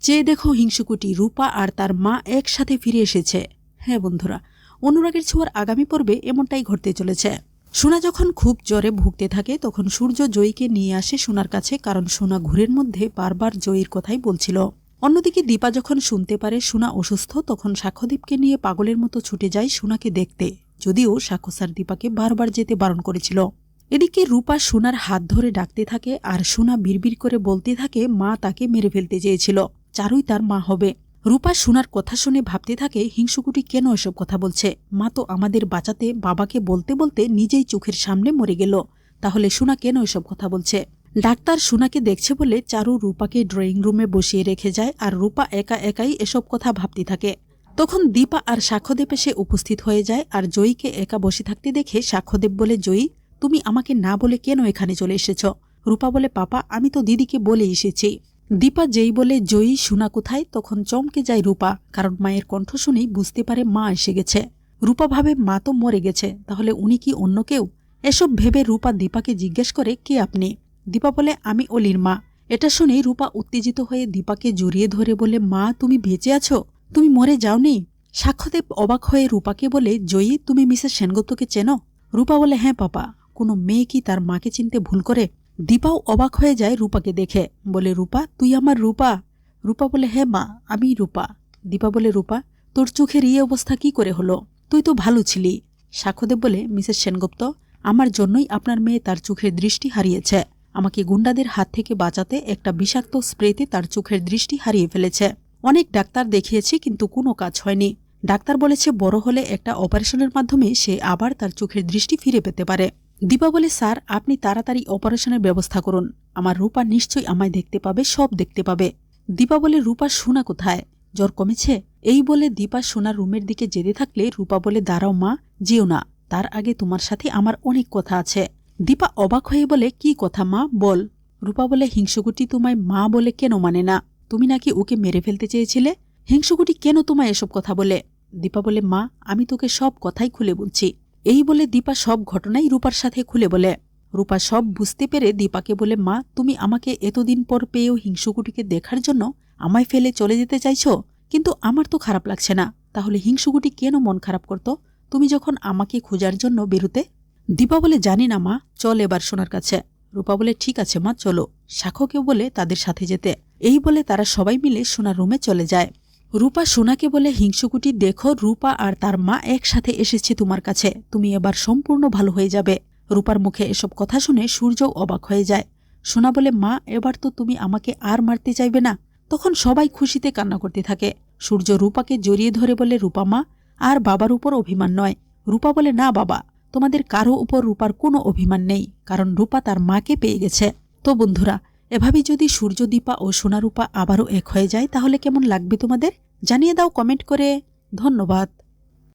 চেয়ে দেখো হিংসুকুটি রূপা আর তার মা একসাথে ফিরে এসেছে। হ্যাঁ বন্ধুরা, অনুরাগের ছোঁয়ার আগামী পর্বে এমনটাই ঘটতে চলেছে। সোনা যখন খুব জ্বরে ভুগতে থাকে, তখন সূর্য জয়ীকে নিয়ে আসে সোনার কাছে, কারণ সোনা ঘুরের মধ্যে বারবার জয়ীর কথাই বলছিল। অন্যদিকে দীপা যখন শুনতে পারে সোনা অসুস্থ, তখন সাক্ষ্যদীপকে নিয়ে পাগলের মতো ছুটে যায় সোনাকে দেখতে। যদিও সাক্ষ্য স্যার দীপাকে বারবার যেতে বারণ করেছিল। এদিকে রূপা সোনার হাত ধরে ডাকতে থাকে আর সোনা বিড়বিড় করে বলতে থাকে, মা তাকে মেরে ফেলতে চেয়েছিল। চারুই তার মা হবে। রূপা সোনার কথা শুনে ভাবতে থাকে, হিংসুকুটি কেন এসব কথা বলছে? মা তো আমাদের বাঁচাতে, বাবাকে বলতে বলতে নিজেই চোখের সামনে মরে গেল। তাহলে সোনা কেন এসব কথা বলছে? ডাক্তার সোনাকে দেখছে বলে চারু রূপাকে ড্রয়িং রুমে বসিয়ে রেখে যায় আর রূপা একা একাই এসব কথা ভাবতে থাকে। তখন দীপা আর সাক্ষ্যদেব এসে উপস্থিত হয়ে যায় আর জয়ীকে একা বসে থাকতে দেখে সাক্ষ্যদেব বলে, জয়ী, তুমি আমাকে না বলে কেন এখানে চলে এসেছ? রূপা বলে, পাপা, আমি তো দিদিকে বলে এসেছি। দীপা যেই বলে জয়ী সোনা কোথায়, তখন চমকে যায় রূপা, কারণ মায়ের কণ্ঠ শুনেই বুঝতে পারে মা এসে গেছে। রূপা ভাবে, মা তো মরে গেছে, তাহলে উনি কি অন্য কেউ? এসব ভেবে রূপা দীপাকে জিজ্ঞেস করে, কে আপনি? দীপা বলে, আমি অলির মা। এটা শুনে রূপা উত্তেজিত হয়ে দীপাকে জড়িয়ে ধরে বলে, মা, তুমি বেঁচে আছো? তুমি মরে যাওনি? সাক্ষ্যদেব অবাক হয়ে রূপাকে বলে, জয়ী, তুমি মিসেস সেনগুপ্তকে চেনো? রূপা বলে হ্যাঁ পাপা। কোনো মেয়ে কি তার মাকে চিনতে ভুল করে? দীপাও অবাক হয়ে যায় রূপাকে দেখে। বলে, রূপা, তুই আমার রূপা? রূপা বলে হ্যাঁ মা, আমি রূপা। দীপা বলে, রূপা, তোর চোখের এই অবস্থা কি করে হলো? তুই তো ভালো ছিলি। সাক্ষ্যদেব বলে, মিসেস সেনগুপ্ত, আমার জন্যই আপনার মেয়ে তার চোখের দৃষ্টি হারিয়েছে। আমাকে গুন্ডাদের হাত থেকে বাঁচাতে একটা বিষাক্ত স্প্রেতে তার চোখের দৃষ্টি হারিয়ে ফেলেছে। অনেক ডাক্তার দেখিয়েছি, কিন্তু কোনো কাজ হয়নি। ডাক্তার বলেছে, বড় হলে একটা অপারেশনের মাধ্যমে সে আবার তার চোখের দৃষ্টি ফিরে পেতে পারে। দীপা বলে স্যার, আপনি তাড়াতাড়ি অপারেশনের ব্যবস্থা করুন। আমার রূপা নিশ্চয়ই আমায় দেখতে পাবে, সব দেখতে পাবে। দীপা বলে রূপা সোনা কোথায়? জ্বর কমেছে? এই বলে দীপা সোনার রুমের দিকে যেতে থাকলে রূপা বলে, দাঁড়াও মা, যেও না। তার আগে তোমার সাথে আমার অনেক কথা আছে। দীপা অবাক হয়ে বলে, কি কথা মা? বল। রূপা বলে, হিংসুকুটি তোমায় মা বলে কেন মানে না? তুমি নাকি ওকে মেরে ফেলতে চেয়েছিলে? হিংসুকুটি কেন তোমায় এসব কথা বলে? দীপা বলে, মা, আমি তোকে সব কথাই খুলে বলছি। এই বলে দীপা সব ঘটনাই রূপার সাথে খুলে বলে। রূপা সব বুঝতে পেরে দীপাকে বলে, মা, তুমি আমাকে এতদিন পর পেয়েও হিংসুকুটিকে দেখার জন্য আমায় ফেলে চলে যেতে চাইছ? কিন্তু আমার তো খারাপ লাগছে না। তাহলে হিংসুকুটি কেন মন খারাপ করত? তুমি যখন আমাকে খোঁজার জন্য বেরুতে? দীপা বলে, জানি না, মা। চল এবার সোনার কাছে। রূপা বলে, ঠিক আছে, মা, চলো। সাক্ষ্যকেও বলে, তাদের সাথে যেতে। এই বলে তারা সবাই মিলে সোনার রুমে চলে যায়। রূপা সোনাকে বলে হিংসুকুটি, দেখো, রূপা আর তার মা একসাথে এসেছে তোমার কাছে। তুমি এবার সম্পূর্ণ ভালো হয়ে যাবে। রূপার মুখে এসব কথা শুনে সূর্য অবাক হয়ে যায়। সোনা বলে, মা, এবার তো তুমি আমাকে আর মারতে চাইবে না। তখন সবাই খুশিতে কান্না করতে থাকে। সূর্য রূপাকে জড়িয়ে ধরে বলে, রূপা, মা, আর বাবার উপর অভিমান নয়। রূপা বলে, না, বাবা, তোমাদের কারও উপর রূপার কোনো অভিমান নেই, কারণ রূপা তার মাকে পেয়ে গেছে। তো বন্ধুরা এভাবেই যদি সূর্যদীপা ও সোনারূপা আবারও এক হয়ে যায়, তাহলে কেমন লাগবে তোমাদের? জানিয়ে দাও কমেন্ট করে। ধন্যবাদ।